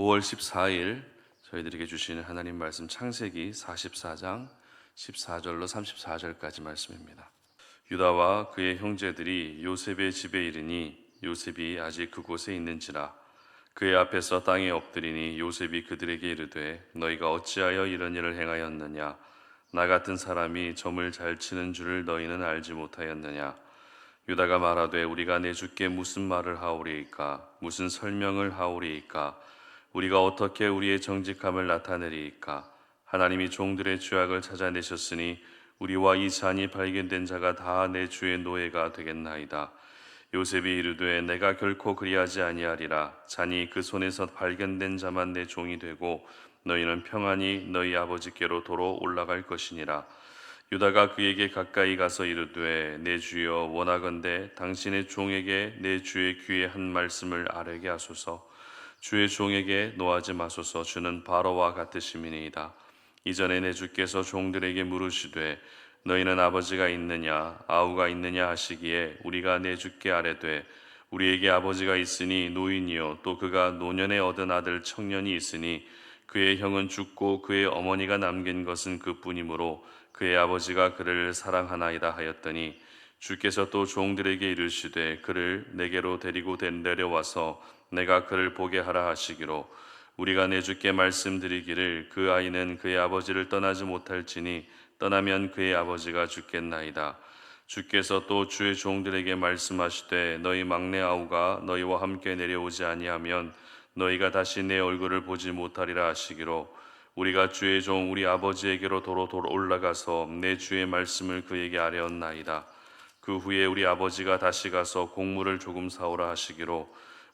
5월 14일 저희들에게 주시는 하나님 말씀 창세기 44장 14절로 34절까지 말씀입니다. 유다와 그의 형제들이 요셉의 집에 이르니 요셉이 아직 그곳에 있는지라. 그의 앞에서 땅에 엎드리니 요셉이 그들에게 이르되 너희가 어찌하여 이런 일을 행하였느냐? 나 같은 사람이 점을 잘 치는 줄을 너희는 알지 못하였느냐? 유다가 말하되 우리가 내 주께 무슨 말을 하오리이까? 무슨 설명을 하오리이까 우리가 어떻게 우리의 정직함을 나타내리이까? 하나님이 종들의 죄악을 찾아내셨으니 우리와 이 잔이 발견된 자가 다 내 주의 노예가 되겠나이다. 요셉이 이르되 내가 결코 그리하지 아니하리라. 잔이 그 손에서 발견된 자만 내 종이 되고 너희는 평안히 너희 아버지께로 도로 올라갈 것이니라. 유다가 그에게 가까이 가서 이르되 내 주여 원하건대 당신의 종에게 내 주의 귀에 한 말씀을 아뢰게 하소서 주의 종에게 노하지 마소서. 주는 바로와 같으심이니이다. 이전에 내 주께서 종들에게 물으시되 너희는 아버지가 있느냐 아우가 있느냐 하시기에 우리가 내 주께 아뢰되 우리에게 아버지가 있으니 노인이요 또 그가 노년에 얻은 아들 청년이 있으니 그의 형은 죽고 그의 어머니가 남긴 것은 그뿐이므로 그의 아버지가 그를 사랑하나이다 하였더니 주께서 또 종들에게 이르시되 그를 내게로 데리고 내려와서 내가 그를 보게 하라 하시기로 우리가 내 주께 말씀드리기를 그 아이는 그의 아버지를 떠나지 못할지니 떠나면 그의 아버지가 죽겠나이다. 주께서 또 주의 종들에게 말씀하시되 너희 막내 아우가 너희와 함께 내려오지 아니하면 너희가 다시 내 얼굴을 보지 못하리라 하시기로 우리가 주의 종 우리 아버지에게로 도로 도로 올라가서 내 주의 말씀을 그에게 아뢰었나이다. 그 후에 우리 아버지가 다시 가서 곡물을 조금 사오라 하시기로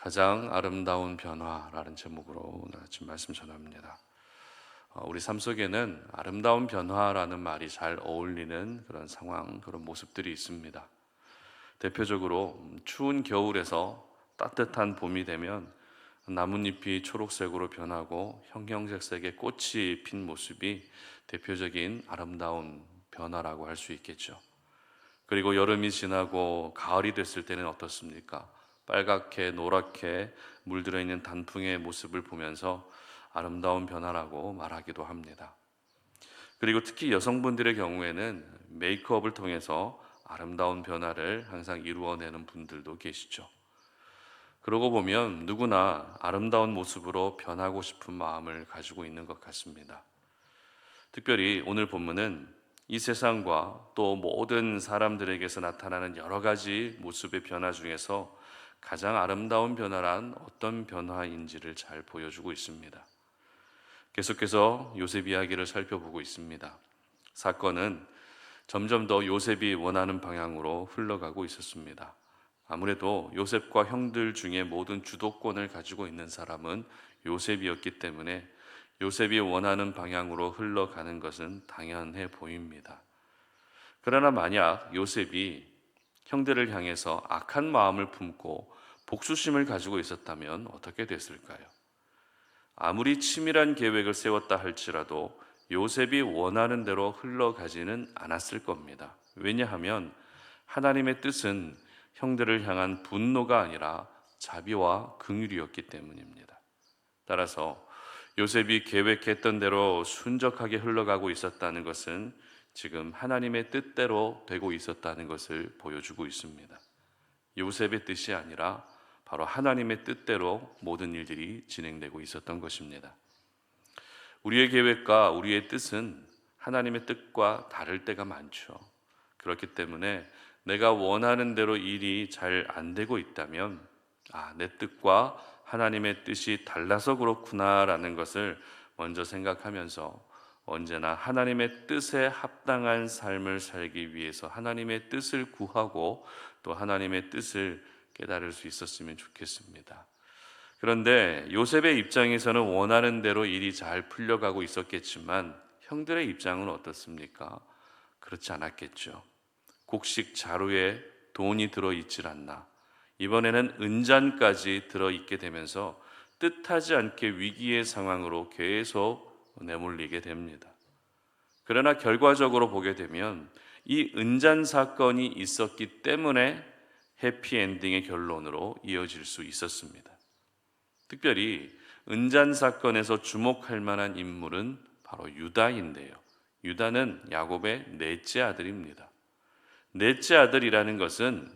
가장 아름다운 변화라는 제목으로 오늘 말씀 전합니다. 어, 우리 삶 속에는 아름다운 변화라는 말이 잘 어울리는 그런 상황, 그런 모습들이 있습니다. 대표적으로 추운 겨울에서 따뜻한 봄이 되면 나뭇잎이 초록색으로 변하고 형형색색의 꽃이 핀 모습이 대표적인 아름다운 변화라고 할 수 있겠죠. 그리고 여름이 지나고 가을이 됐을 때는 어떻습니까? 빨갛게 노랗게 물들어 있는 단풍의 모습을 보면서 아름다운 변화라고 말하기도 합니다. 그리고 특히 여성분들의 경우에는 메이크업을 통해서 아름다운 변화를 항상 이루어내는 분들도 계시죠. 그러고 보면 누구나 아름다운 모습으로 변하고 싶은 마음을 가지고 있는 것 같습니다. 특별히 오늘 본문은 이 세상과 또 모든 사람들에게서 나타나는 여러 가지 모습의 변화 중에서 가장 아름다운 변화란 어떤 변화인지를 잘 보여주고 있습니다. 계속해서 요셉 이야기를 살펴보고 있습니다. 사건은 점점 더 요셉이 원하는 방향으로 흘러가고 있었습니다. 아무래도 요셉과 형들 중에 모든 주도권을 가지고 있는 사람은 요셉이었기 때문에 요셉이 원하는 방향으로 흘러가는 것은 당연해 보입니다. 그러나 만약 요셉이 형들을 향해서 악한 마음을 품고 복수심을 가지고 있었다면 어떻게 됐을까요? 아무리 치밀한 계획을 세웠다 할지라도 요셉이 원하는 대로 흘러가지는 않았을 겁니다. 왜냐하면 하나님의 뜻은 형들을 향한 분노가 아니라 자비와 긍휼이었기 때문입니다. 따라서 요셉이 계획했던 대로 순적하게 흘러가고 있었다는 것은 지금 하나님의 뜻대로 되고 있었다는 것을 보여주고 있습니다. 요셉의 뜻이 아니라 바로 하나님의 뜻대로 모든 일들이 진행되고 있었던 것입니다. 우리의 계획과 우리의 뜻은 하나님의 뜻과 다를 때가 많죠. 그렇기 때문에 내가 원하는 대로 일이 잘 안 되고 있다면 아, 내 뜻과 하나님의 뜻이 달라서 그렇구나라는 것을 먼저 생각하면서 언제나 하나님의 뜻에 합당한 삶을 살기 위해서 하나님의 뜻을 구하고 또 하나님의 뜻을 깨달을 수 있었으면 좋겠습니다. 그런데 요셉의 입장에서는 원하는 대로 일이 잘 풀려가고 있었겠지만 형들의 입장은 어떻습니까? 그렇지 않았겠죠. 곡식 자루에 돈이 들어 있질 않나. 이번에는 은잔까지 들어 있게 되면서 뜻하지 않게 위기의 상황으로 계속 내몰리게 됩니다. 그러나 결과적으로 보게 되면 이 은잔 사건이 있었기 때문에 해피엔딩의 결론으로 이어질 수 있었습니다. 특별히 은잔 사건에서 주목할 만한 인물은 바로 유다인데요. 유다는 야곱의 넷째 아들입니다. 넷째 아들이라는 것은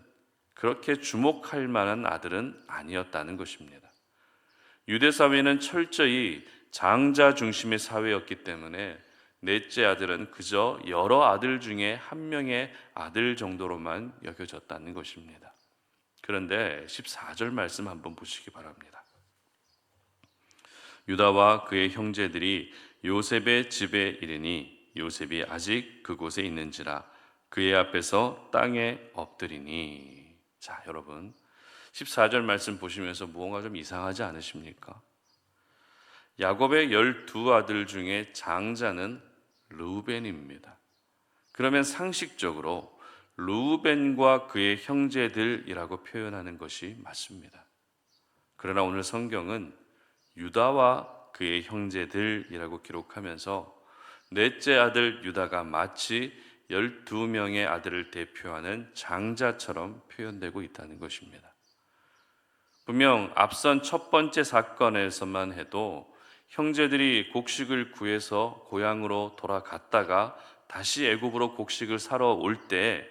그렇게 주목할 만한 아들은 아니었다는 것입니다. 유대 사회는 철저히 장자 중심의 사회였기 때문에 넷째 아들은 그저 여러 아들 중에 한 명의 아들 정도로만 여겨졌다는 것입니다. 그런데 14절 말씀 한번 보시기 바랍니다. 유다와 그의 형제들이 요셉의 집에 이르니 요셉이 아직 그곳에 있는지라 그의 앞에서 땅에 엎드리니 자 여러분 14절 말씀 보시면서 무언가 좀 이상하지 않으십니까? 야곱의 열두 아들 중에 장자는 루벤입니다. 그러면 상식적으로 루벤과 그의 형제들이라고 표현하는 것이 맞습니다. 그러나 오늘 성경은 유다와 그의 형제들이라고 기록하면서 넷째 아들 유다가 마치 12명의 아들을 대표하는 장자처럼 표현되고 있다는 것입니다. 분명 앞선 첫 번째 사건에서만 해도 형제들이 곡식을 구해서 고향으로 돌아갔다가 다시 애굽으로 곡식을 사러 올 때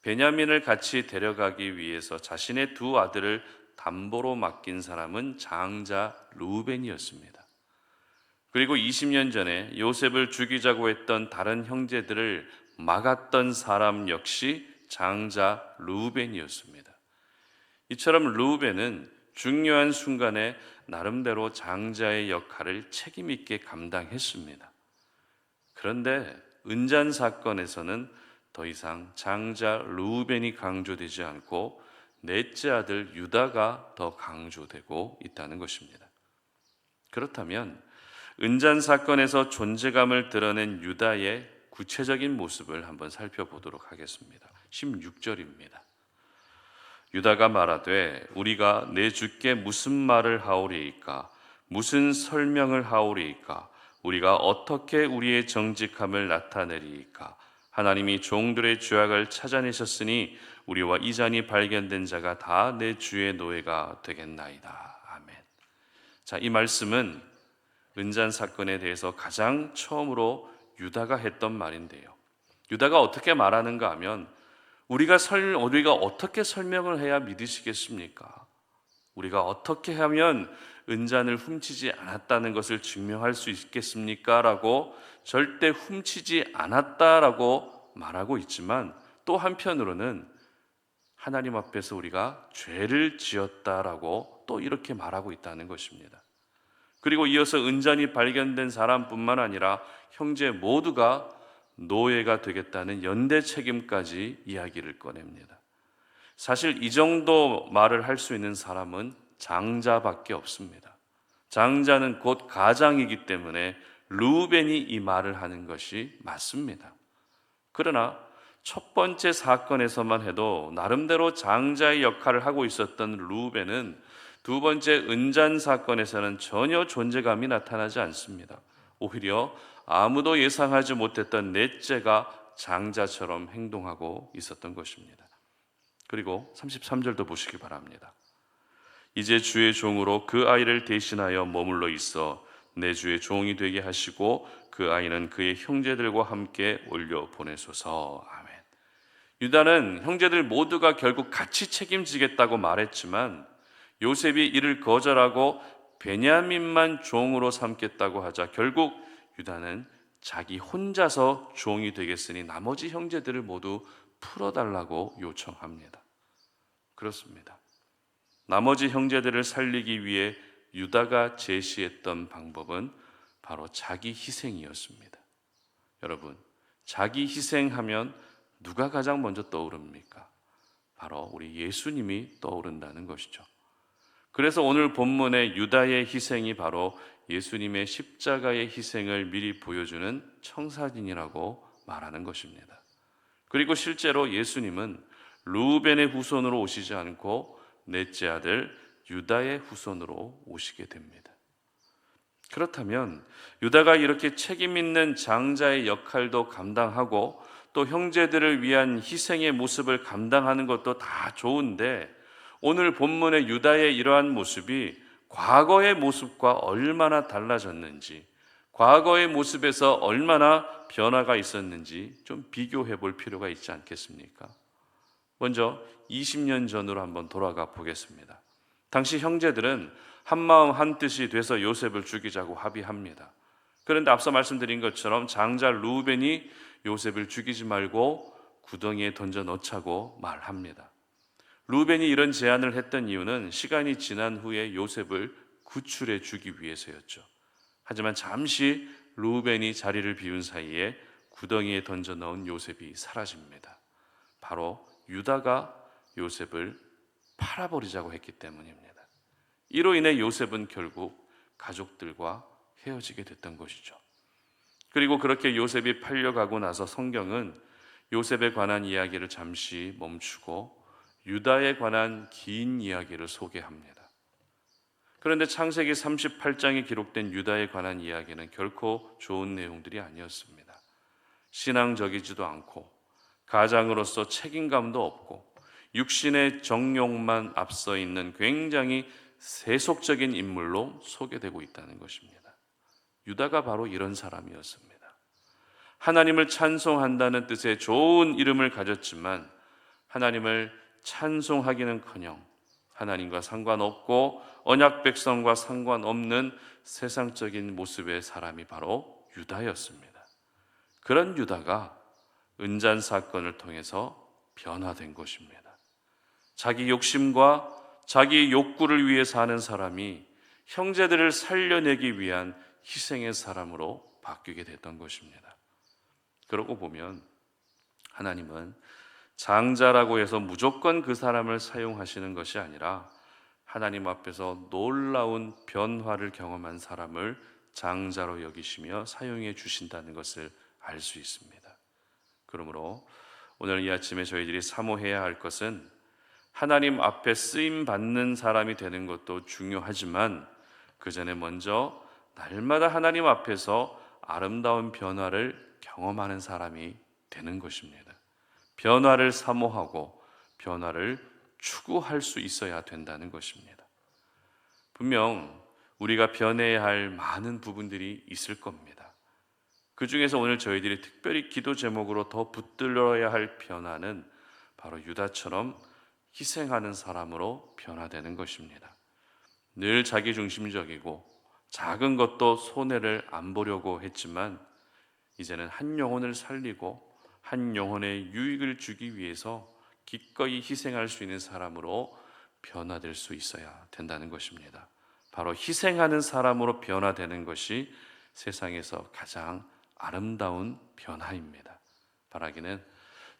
베냐민을 같이 데려가기 위해서 자신의 두 아들을 담보로 맡긴 사람은 장자 루벤이었습니다. 그리고 20년 전에 요셉을 죽이자고 했던 다른 형제들을 막았던 사람 역시 장자 루벤이었습니다. 이처럼 루벤은 중요한 순간에 나름대로 장자의 역할을 책임 있게 감당했습니다. 그런데 은잔 사건에서는 더 이상 장자 루벤이 강조되지 않고 넷째 아들 유다가 더 강조되고 있다는 것입니다. 그렇다면 은잔 사건에서 존재감을 드러낸 유다의 구체적인 모습을 한번 살펴보도록 하겠습니다. 16절입니다. 유다가 말하되 우리가 내 주께 무슨 말을 하오리이까 무슨 설명을 하오리이까 우리가 어떻게 우리의 정직함을 나타내리이까 하나님이 종들의 죄악을 찾아내셨으니 우리와 이 잔이 발견된 자가 다 내 주의 노예가 되겠나이다. 아멘. 자, 이 말씀은 은잔 사건에 대해서 가장 처음으로 유다가 했던 말인데요. 유다가 어떻게 말하는가 하면 우리가 설 우리가 어떻게 설명을 해야 믿으시겠습니까? 우리가 어떻게 하면 은잔을 훔치지 않았다는 것을 증명할 수 있겠습니까? 라고 절대 훔치지 않았다라고 말하고 있지만 또 한편으로는 하나님 앞에서 우리가 죄를 지었다라고 또 이렇게 말하고 있다는 것입니다. 그리고 이어서 은잔이 발견된 사람뿐만 아니라 형제 모두가 노예가 되겠다는 연대 책임까지 이야기를 꺼냅니다. 사실 이 정도 말을 할 수 있는 사람은 장자밖에 없습니다. 장자는 곧 가장이기 때문에 루벤이 이 말을 하는 것이 맞습니다. 그러나 첫 번째 사건에서만 해도 나름대로 장자의 역할을 하고 있었던 루벤은 두 번째 은잔 사건에서는 전혀 존재감이 나타나지 않습니다. 오히려 아무도 예상하지 못했던 넷째가 장자처럼 행동하고 있었던 것입니다. 그리고 33절도 보시기 바랍니다. 이제 주의 종으로 그 아이를 대신하여 머물러 있어 내 주의 종이 되게 하시고 그 아이는 그의 형제들과 함께 올려 보내소서. 아멘. 유다는 형제들 모두가 결국 같이 책임지겠다고 말했지만 요셉이 이를 거절하고 베냐민만 종으로 삼겠다고 하자 결국 유다는 자기 혼자서 종이 되겠으니 나머지 형제들을 모두 풀어달라고 요청합니다. 그렇습니다. 나머지 형제들을 살리기 위해 유다가 제시했던 방법은 바로 자기 희생이었습니다. 여러분, 자기 희생하면 누가 가장 먼저 떠오릅니까? 바로 우리 예수님이 떠오른다는 것이죠. 그래서 오늘 본문의 유다의 희생이 바로 예수님의 십자가의 희생을 미리 보여주는 청사진이라고 말하는 것입니다. 그리고 실제로 예수님은 루벤의 후손으로 오시지 않고 넷째 아들 유다의 후손으로 오시게 됩니다. 그렇다면 유다가 이렇게 책임 있는 장자의 역할도 감당하고 또 형제들을 위한 희생의 모습을 감당하는 것도 다 좋은데 오늘 본문의 유다의 이러한 모습이 과거의 모습과 얼마나 달라졌는지, 과거의 모습에서 얼마나 변화가 있었는지 좀 비교해 볼 필요가 있지 않겠습니까? 먼저 20년 전으로 한번 돌아가 보겠습니다. 당시 형제들은 한 마음 한 뜻이 돼서 요셉을 죽이자고 합의합니다. 그런데 앞서 말씀드린 것처럼 장자 루벤이 요셉을 죽이지 말고 구덩이에 던져 넣자고 말합니다. 루벤이 이런 제안을 했던 이유는 시간이 지난 후에 요셉을 구출해 주기 위해서였죠. 하지만 잠시 루벤이 자리를 비운 사이에 구덩이에 던져 넣은 요셉이 사라집니다. 바로 유다가 요셉을 팔아버리자고 했기 때문입니다. 이로 인해 요셉은 결국 가족들과 헤어지게 됐던 것이죠. 그리고 그렇게 요셉이 팔려가고 나서 성경은 요셉에 관한 이야기를 잠시 멈추고 유다에 관한 긴 이야기를 소개합니다. 그런데 창세기 38장에 기록된 유다에 관한 이야기는 결코 좋은 내용들이 아니었습니다. 신앙적이지도 않고 가장으로서 책임감도 없고 육신의 정욕만 앞서 있는 굉장히 세속적인 인물로 소개되고 있다는 것입니다. 유다가 바로 이런 사람이었습니다. 하나님을 찬송한다는 뜻의 좋은 이름을 가졌지만 하나님을 찬송하기는커녕 하나님과 상관없고 언약 백성과 상관없는 세상적인 모습의 사람이 바로 유다였습니다. 그런 유다가 은잔 사건을 통해서 변화된 것입니다. 자기 욕심과 자기 욕구를 위해 사는 사람이 형제들을 살려내기 위한 희생의 사람으로 바뀌게 됐던 것입니다. 그러고 보면 하나님은 장자라고 해서 무조건 그 사람을 사용하시는 것이 아니라 하나님 앞에서 놀라운 변화를 경험한 사람을 장자로 여기시며 사용해 주신다는 것을 알 수 있습니다. 그러므로 오늘 이 아침에 저희들이 사모해야 할 것은 하나님 앞에 쓰임 받는 사람이 되는 것도 중요하지만 그 전에 먼저 날마다 하나님 앞에서 아름다운 변화를 경험하는 사람이 되는 것입니다. 변화를 사모하고 변화를 추구할 수 있어야 된다는 것입니다. 분명 우리가 변해야 할 많은 부분들이 있을 겁니다. 그 중에서 오늘 저희들이 특별히 기도 제목으로 더 붙들어야 할 변화는 바로 유다처럼 희생하는 사람으로 변화되는 것입니다. 늘 자기 중심적이고 작은 것도 손해를 안 보려고 했지만 이제는 한 영혼을 살리고 한 영혼의 유익을 주기 위해서 기꺼이 희생할 수 있는 사람으로 변화될 수 있어야 된다는 것입니다. 바로 희생하는 사람으로 변화되는 것이 세상에서 가장 아름다운 변화입니다. 바라기는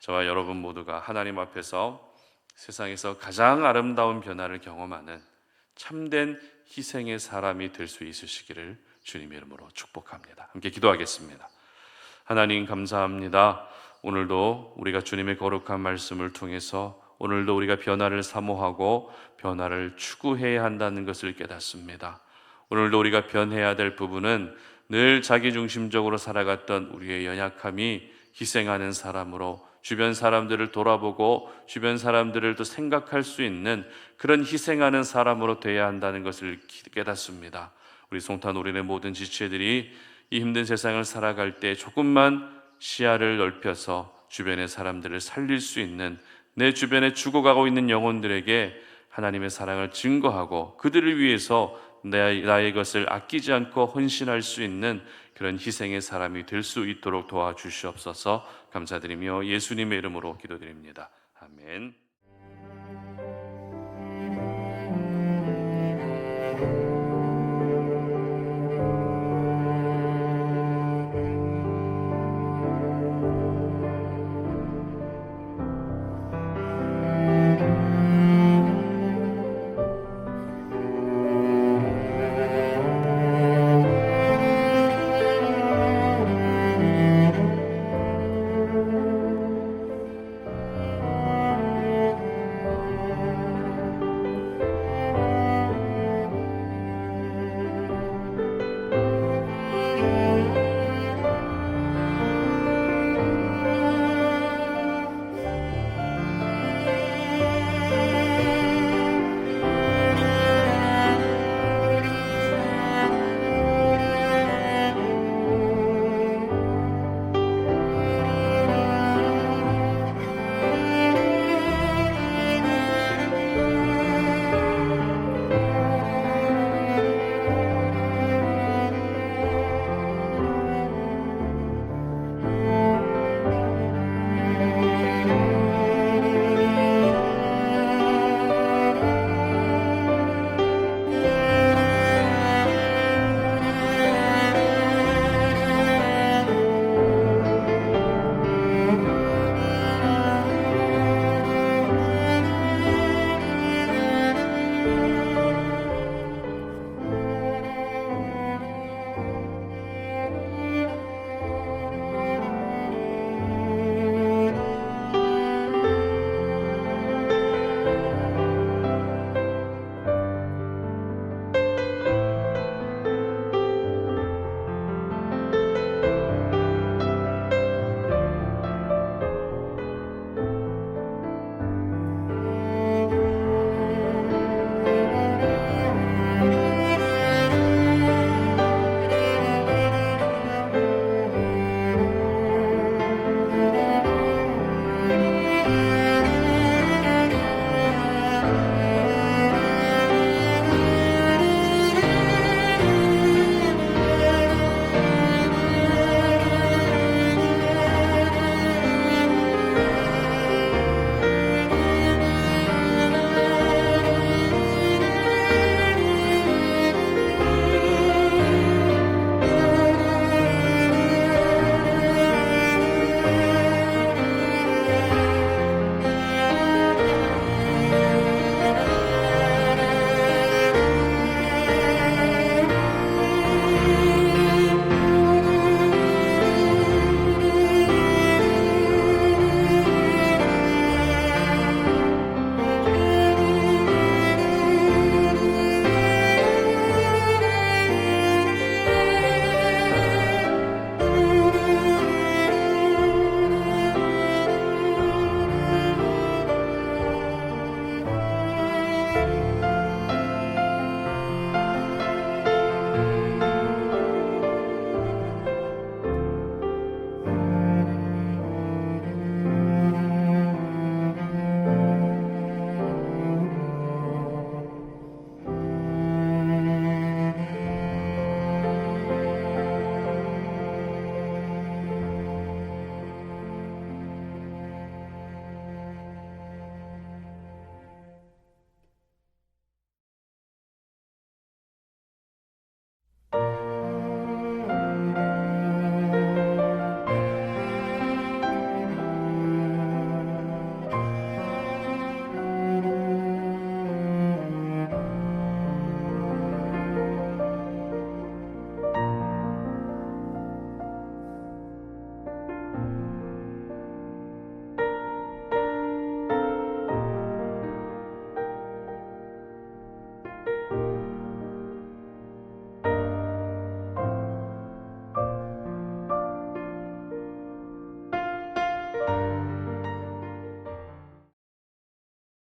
저와 여러분 모두가 하나님 앞에서 세상에서 가장 아름다운 변화를 경험하는 참된 희생의 사람이 될 수 있으시기를 주님 이름으로 축복합니다. 함께 기도하겠습니다. 하나님 감사합니다. 오늘도 우리가 주님의 거룩한 말씀을 통해서 오늘도 우리가 변화를 사모하고 변화를 추구해야 한다는 것을 깨닫습니다. 오늘도 우리가 변해야 될 부분은 늘 자기 중심적으로 살아갔던 우리의 연약함이 희생하는 사람으로 주변 사람들을 돌아보고 주변 사람들을 또 생각할 수 있는 그런 희생하는 사람으로 돼야 한다는 것을 깨닫습니다. 우리 송탄 우리네 모든 지체들이 이 힘든 세상을 살아갈 때 조금만 시야를 넓혀서 주변의 사람들을 살릴 수 있는 내 주변에 죽어가고 있는 영혼들에게 하나님의 사랑을 증거하고 그들을 위해서 내, 나의 것을 아끼지 않고 헌신할 수 있는 그런 희생의 사람이 될 수 있도록 도와주시옵소서 감사드리며 예수님의 이름으로 기도드립니다. 아멘.